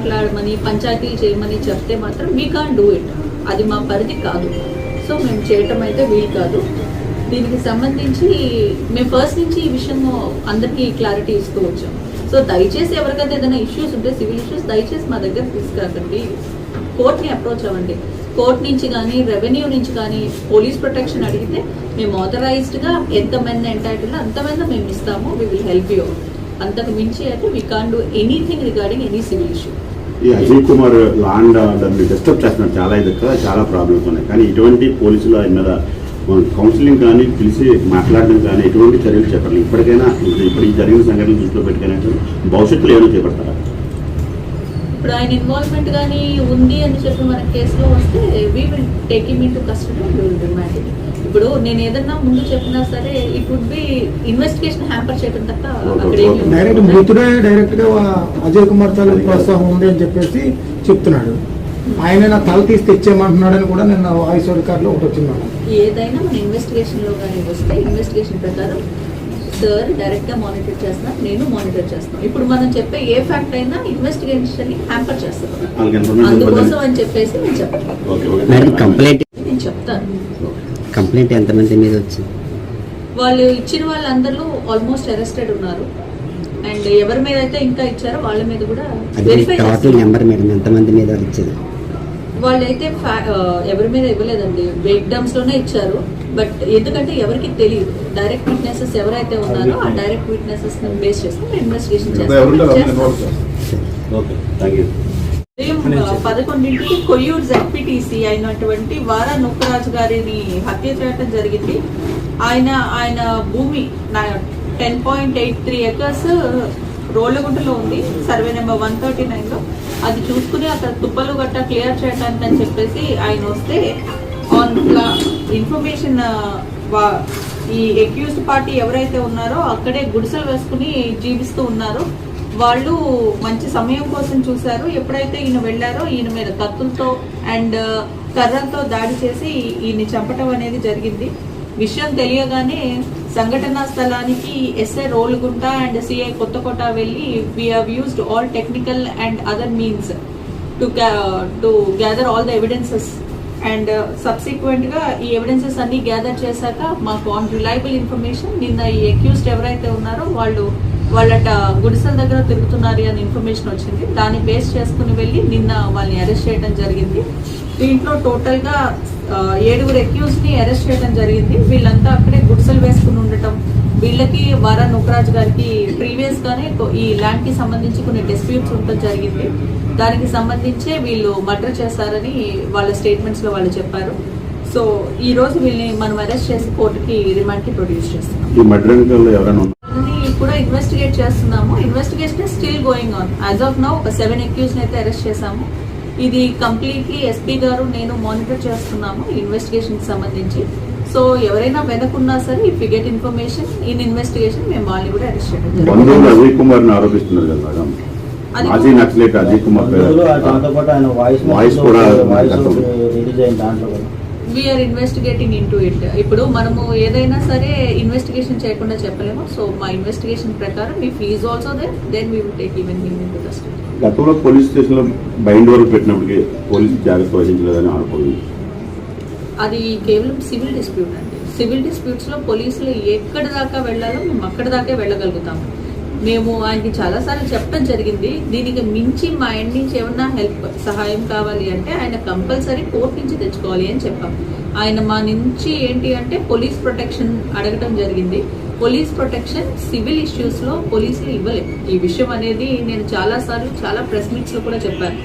మాట్లాడమని పంచాయతీలు చేయమని చెప్తే మాత్రం వీ కాన్ డూ ఇట్ అది మా పరిధి కాదు. సో మేము చేయటం అయితే వీలు కాదు. దీనికి సంబంధించి మేము ఫస్ట్ నుంచి ఈ విషయం అందరికీ క్లారిటీ ఇస్తూ వచ్చాం. సో దయచేసి ఎవరికైతే ఏదైనా ఇష్యూస్ ఉంటే సివిల్ ఇష్యూస్ దయచేసి మా దగ్గర తీసుకురాకండి కోర్ట్ని అప్రోచ్ అవ్వండి. కోర్ట్ నుంచి కానీ రెవెన్యూ నుంచి కానీ పోలీస్ ప్రొటెక్షన్ అడిగితే మేము ఆథరైజ్డ్గా ఎంతమంది ఎంటైటిల్ అంతమంది మేము ఇస్తాము. వి విల్ హెల్ప్ యూ అంతకు మించి అయితే we can do anything regarding any civil issue ఈ అజయ్ కుమార్ లాండ్ దాన్ని డిస్టర్బ్ చేస్తున్నారు. చాలా ఇది కదా చాలా ప్రాబ్లమ్స్ ఉన్నాయి. కానీ ఇటువంటి పోలీసులు ఆయన మీద కౌన్సిలింగ్ కానీ పిలిచి మాట్లాడడం కానీ ఎటువంటి చర్యలు చేపట్టాలి ఇప్పటికైనా ఇప్పుడు ఈ జరిగిన సంఘటన దృష్టిలో పెట్టుకుని భవిష్యత్తులో ఏమైనా చేపడతారా? ఇప్పుడు ఆయన ఇన్వాల్వ్మెంట్ కానీ ఉంది అని చెప్పి మన కేసులో వస్తే we will take him into custody we will remand it. ఇప్పుడు నేను ఏదన్నా ముందు చెప్పినా సరే it would be investigation hamper చేయడం తప్ప అక్కడ ఏమీ ఉండదు. డైరెక్ట్ మృతుడే డైరెక్ట్గా అజయ్ కుమార్ తాలూకు ప్రోత్సాహం ఉంది అని చెప్పేసి చెప్తున్నాడు. ఆయన నా తల తీసి తెచ్చేయమంటున్నాడని కూడా నిన్న వాయిస్ రికార్డులో ఒకటి వచ్చింది ఏదైనా మన ఇన్వెస్టిగేషన్లో కానీ వస్తే ఇన్వెస్టిగేషన్ ప్రకారం సార్ డైరెక్ట్గా మానిటర్ చేస్తున్నా నేను మానిటర్ చేస్తున్నాను ఇప్పుడు మనం చెప్పే ఏ ఫ్యాక్ట్ అయినా ఇన్వెస్టిగేషన్ని హ్యాంపర్ చేస్తాం. వాళ్ళకి ఇన్ఫర్మేషన్ అందుకోసం అని చెప్పేసి నేను చెప్పాను. Okay okay. మేడం కంప్లైంట్ నేను చెప్తాను. కంప్లైంట్ ఎంతమంది మీద వచ్చింది? వాళ్ళు ఇచ్చిన వాళ్ళందరూ ఆల్మోస్ట్ అరెస్టెడ్ ఉన్నారు. అండ్ ఎవరి మీద అయితే ఇంకా ఇచ్చారో వాళ్ళ మీద కూడా నెంబర్ మేడం ఎంతమంది మీద వచ్చింది వాళ్ళైతే ఎవరి మీద ఇవ్వలేదండి. విక్డమ్స్లోనే ఇచ్చారు. బట్ ఎందుకంటే ఎవరికి తెలియదు. డైరెక్ట్ విట్నెసెస్ ఎవరైతే ఉన్నారో ఆ డైరెక్ట్ విట్నెసెస్ బేస్ చేసుకుని ఇన్వెస్టిగేషన్ చేస్తాం. పదకొండింటికి కొయ్యూరు జెడ్పీటీసీ అయినటువంటి వారా నొక్కరాజు గారిని హత్య చేయడం జరిగింది. ఆయన ఆయన భూమి ten point eight three acres రోళ్ళగుంటలో ఉంది. సర్వే నెంబర్ వన్ థర్టీ నైన్లో అది చూసుకుని అక్కడ తుప్పలు గట్ట క్లియర్ చేయడానికి అని చెప్పేసి ఆయన వస్తే ఆన్ ఇన్ఫర్మేషన్ uh, ఈ ఎక్యూజ్డ్ పార్టీ ఎవరైతే ఉన్నారో అక్కడే గుడిసెలు వేసుకుని జీవిస్తూ ఉన్నారో. వాళ్ళు మంచి సమయం కోసం చూశారు. ఎప్పుడైతే ఈయన వెళ్ళారో ఈయన మీద కత్తులతో అండ్ uh, కర్రలతో దాడి చేసి ఈయన్ని చంపటం అనేది జరిగింది. విషయం తెలియగానే సంఘటనా స్థలానికి SI Rolugunta and CI Kothakota వెళ్ళి we have used all technical and other means to to gather all the evidences and సబ్సిక్వెంట్గా ఈ ఎవిడెన్సెస్ అన్నీ గ్యాదర్ చేశాక మాకు ఆన్ రిలయబుల్ ఇన్ఫర్మేషన్ నిన్న ఈ అక్యూస్డ్ ఎవరైతే ఉన్నారో వాళ్ళు వాళ్ళట గుడిసెల దగ్గర తిరుగుతున్నారు అని ఇన్ఫర్మేషన్ వచ్చింది. దాన్ని బేస్ చేసుకుని వెళ్ళి నిన్న వాళ్ళని అరెస్ట్ చేయడం జరిగింది. దీంట్లో టోటల్గా ఏడుగురు ఎక్యూజ్ని అరెస్ట్ చేయడం జరిగింది. వీళ్ళంతా అక్కడే గుడిసెలు వేసుకుని ఉండటం వీళ్ళకి వర నుకరాజ్ గారికి ప్రీవియస్గానే ఈ ల్యాండ్కి సంబంధించి కొన్ని డిస్ప్యూట్స్ ఉండటం జరిగింది. దానికి సంబంధించే వీళ్ళు మర్డర్ చేశారని వాళ్ళ స్టేట్మెంట్స్లో వాళ్ళు చెప్పారు. సో ఈ రోజు వీళ్ళని మనం అరెస్ట్ చేసి కోర్టుకి రిమాండ్కి ప్రొడ్యూస్ చేస్తాం కూడా ఇన్వెస్టిగేట్ చేస్తున్నాము. Investigation still going on as of now ఒక సెవెన్ అక్యూస్ అయితే అరెస్ట్ చేశాము. ఇది కంప్లీట్లీ ఎస్పీ గారు నేను మానిటర్ చేస్తున్నాము ఇన్వెస్టిగేషన్కి సంబంధించి. సో ఎవరైనా వెనకున్నా సరే if get information in investigation మేము వాళ్ళని కూడా అరెస్ట్ చేయడం అజయ్ కుమార్ని ఆరోపిస్తున్నారు కదా మేడం. అది మాజీ నక్సలైట్ అజయ్ కుమార్ అందులో దాంతో పాటు ఆయన వాయిస్ వాయిస్ కూడా వాయిస్ గతం. రిలీజ్ అయిన దాంట్లో కూడా. వీఆర్ ఇన్వెస్టిగేటింగ్ ఇన్ ఇట్ ఇప్పుడు మనము ఏదైనా సరే ఇన్వెస్టిగేషన్ చేయకుండా చెప్పలేము. సో మా ఇన్వెస్టిగేషన్ ప్రకారం మీ fees also they then we will take even into custody గతంలో పోలీస్ స్టేషన్లో బైండ్ వరకు పెట్టినప్పటికీ పోలీసు జాగ్రత్త వహించలేదని ఆరోపణ అది కేవలం సివిల్ డిస్ప్యూట్ అండి. సివిల్ డిస్ప్యూట్స్లో పోలీసులు ఎక్కడి దాకా వెళ్ళాలో మేము అక్కడి దాకే వెళ్ళగలుగుతాము. మేము ఆయనకి చాలాసార్లు చెప్పడం జరిగింది. దీనికి మించి మా ఎండ్ నుంచి ఏమన్నా హెల్ప్ సహాయం కావాలి అంటే ఆయన కంపల్సరీ కోర్టు నుంచి తెచ్చుకోవాలి అని చెప్పాం. ఆయన మా నుంచి ఏంటి అంటే పోలీస్ ప్రొటెక్షన్ అడగటం జరిగింది. పోలీస్ ప్రొటెక్షన్ సివిల్ ఇష్యూస్లో పోలీసులు ఇవ్వలేదు ఈ విషయం అనేది నేను చాలాసార్లు చాలా ప్రెస్ మీట్స్లో కూడా చెప్పాను.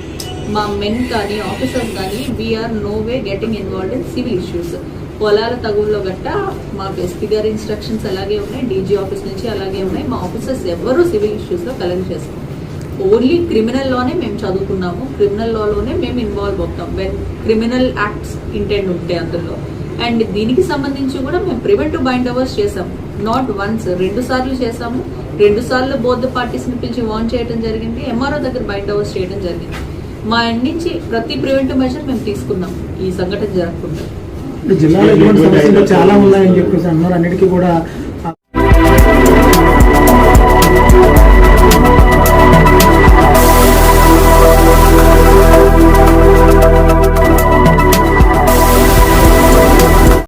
మా మెన్ కానీ ఆఫీసర్స్ కానీ we are no way getting involve in civil issues పొలాల తగుల్లో గట్ట మాకు ఎస్పీ గారి ఇన్స్ట్రక్షన్స్ అలాగే ఉన్నాయి డీజీ ఆఫీస్ నుంచి అలాగే ఉన్నాయి. మా ఆఫీసర్స్ ఎవరు సివిల్ ఇష్యూస్లో కలెక్ట్ చేస్తాం ఓన్లీ క్రిమినల్లోనే మేము చదువుకున్నాము. క్రిమినల్ లాలోనే మేము ఇన్వాల్వ్ అవుతాం. వెన్ క్రిమినల్ యాక్ట్స్ ఇంటెండ్ ఉంటే అందులో. అండ్ దీనికి సంబంధించి కూడా మేము ప్రివెంటివ్ బైండ్ అవర్స్ చేసాము నాట్ వన్స్ రెండు సార్లు చేసాము రెండు సార్లు బోత్ పార్టీస్ని పిలిచి వాన్ చేయడం జరిగింది. ఎంఆర్ఓ దగ్గర బైండ్ అవర్స్ చేయడం జరిగింది. మా ఎండ్ నుంచి ప్రతి ప్రివెంటివ్ మెజర్ మేము తీసుకున్నాం. ఈ సంఘటన జరగకుండా. జిల్లాలో ఇటువంటి సమస్యలు చాలా ఉన్నాయని చెప్పేసి అన్నారు. అన్నిటికీ కూడా